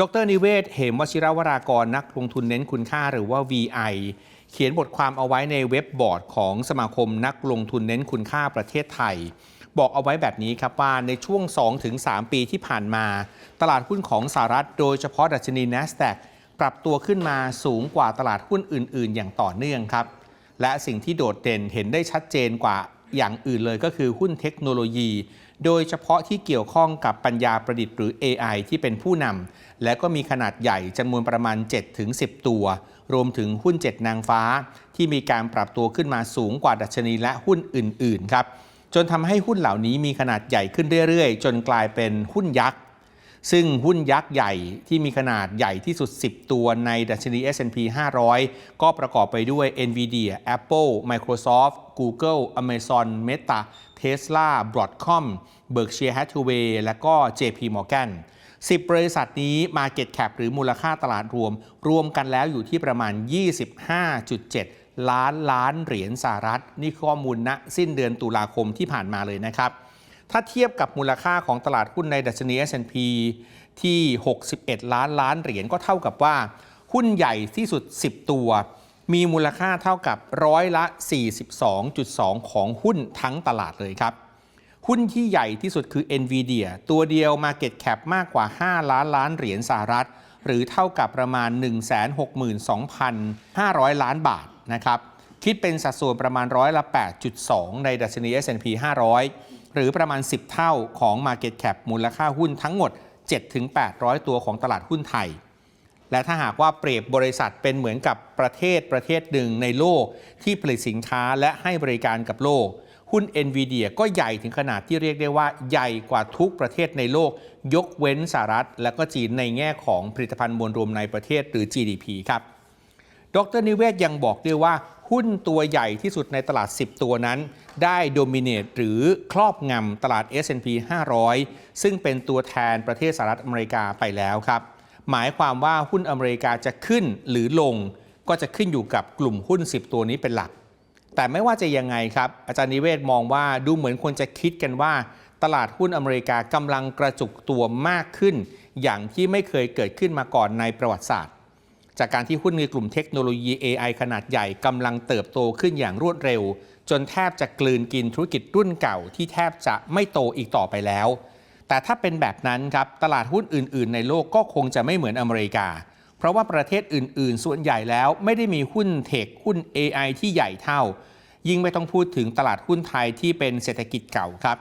ดรนิเวศ เหมวชิรวรากรนักลงทุนเน้นคุณค่าหรือว่า VI เขียนบทความเอาไว้ในเว็บบอร์ดของสมาคมนักลงทุนเน้นคุณค่าประเทศไทย บอกเอาไว้แบบนี้ครับว่าในช่วง 2-3 ปีที่ผ่านมา ตลาดหุ้นของสหรัฐโดยเฉพาะดัชนี NASDAQ ปรับตัวขึ้นมาสูงกว่าตลาดหุ้นอื่น ๆ อย่างต่อเนื่องครับ และสิ่งที่โดดเด่นเห็นได้ชัดเจนกว่า อย่างอื่นเลยก็คือหุ้นเทคโนโลยี โดยเฉพาะที่เกี่ยวข้องกับปัญญาประดิษฐ์หรือ AI ที่เป็นผู้นำและก็มีขนาดใหญ่จำนวนประมาณ 7-10 ตัว รวมถึงหุ้น 7 นางฟ้า ที่มีการปรับตัวขึ้นมาสูงกว่าดัชนีและหุ้นอื่น ๆ ครับ จนทำให้หุ้นเหล่านี้มีขนาดใหญ่ขึ้นเรื่อย ๆ จนกลายเป็นหุ้นยักษ์ ซึ่งหุ้นยักษ์ใหญ่ที่มีขนาดใหญ่ที่สุด 10 ตัวในดัชนี S&P 500 ก็ประกอบไปด้วย NVIDIA Apple Microsoft Google Amazon Meta Tesla Broadcom Berkshire Hathaway และก็ JP Morgan 10 บริษัทนี้ Market Cap หรือมูลค่าตลาดรวม รวมกันแล้วอยู่ที่ประมาณ 25.7 ล้านล้านเหรียญสหรัฐ นี่ข้อมูลณสิ้นเดือนตุลาคมที่ผ่านมาเลยนะครับ ถ้าเทียบกับมูลค่าของตลาดหุ้นในดัชนี S&P ที่ 61 ล้านล้านเหรียญก็เท่ากับว่า หุ้นใหญ่ที่สุด 10 ตัว มีมูลค่าเท่ากับร้อยละ 42.2 ของหุ้นทั้งตลาดเลยครับ หุ้นที่ใหญ่ที่สุดคือ NVIDIA ตัวเดียว Market Cap มากกว่า 5 ล้านล้านเหรียญสหรัฐ หรือเท่ากับประมาณ 162,500 ล้านบาทนะครับ คิดเป็นสัดส่วนประมาณร้อยละ 8.2 ในดัชนี S&P 500 หรือประมาณ 10 เท่าของ Market Cap มูลค่าหุ้นทั้งหมด 7-800 ตัวของตลาดหุ้นไทย และถ้าหากว่าเปรียบบริษัทเป็นเหมือนกับประเทศประเทศหนึ่งในโลก ที่ผลิตสินค้าและให้บริการกับโลก หุ้น NVIDIA ก็ใหญ่ถึงขนาดที่เรียกได้ว่าใหญ่กว่าทุกประเทศในโลก ยกเว้นสหรัฐ และก็จีนในแง่ของผลิตภัณฑ์มวลรวมในประเทศหรือ GDP ครับ ดรนิเวศยังบอกด้วยว่าหุ้นตัวใหญ่ที่สุดในตลาด 10 ตัวนั้น ได้โดมิเนตหรือครอบงำตลาด S&P 500 ซึ่งเป็นตัวแทนประเทศสหรัฐอเมริกาไปแล้วครับ หมายความว่าหุ้นอเมริกาจะขึ้นหรือลง ก็จะขึ้นอยู่กับกลุ่มหุ้น 10 ตัวนี้เป็นหลัก แต่ไม่ว่าจะยังไงครับ อาจารย์นิเวศมองว่าดูเหมือนคนจะคิดกันว่า ตลาดหุ้นอเมริกากำลังกระจุกตัวมากขึ้น อย่างที่ไม่เคยเกิดขึ้นมาก่อนในประวัติศาสตร์ จากการที่หุ้นในกลุ่มเทคโนโลยี AI ขนาดใหญ่กำลังเติบโตขึ้นอย่างรวดเร็ว จนแทบจะกลืนกินธุรกิจรุ่นเก่าที่แทบจะไม่โตอีกต่อไปแล้ว แต่ถ้าเป็นแบบนั้นครับตลาดหุ้นอื่น ๆ ในโลกก็คงจะไม่เหมือนอเมริกา เพราะว่าประเทศอื่น ๆ ส่วนใหญ่แล้วไม่ได้มีหุ้นเทคหุ้น AI ที่ใหญ่เท่า ยิ่งไม่ต้องพูดถึงตลาดหุ้นไทยที่เป็นเศรษฐกิจเก่าครับ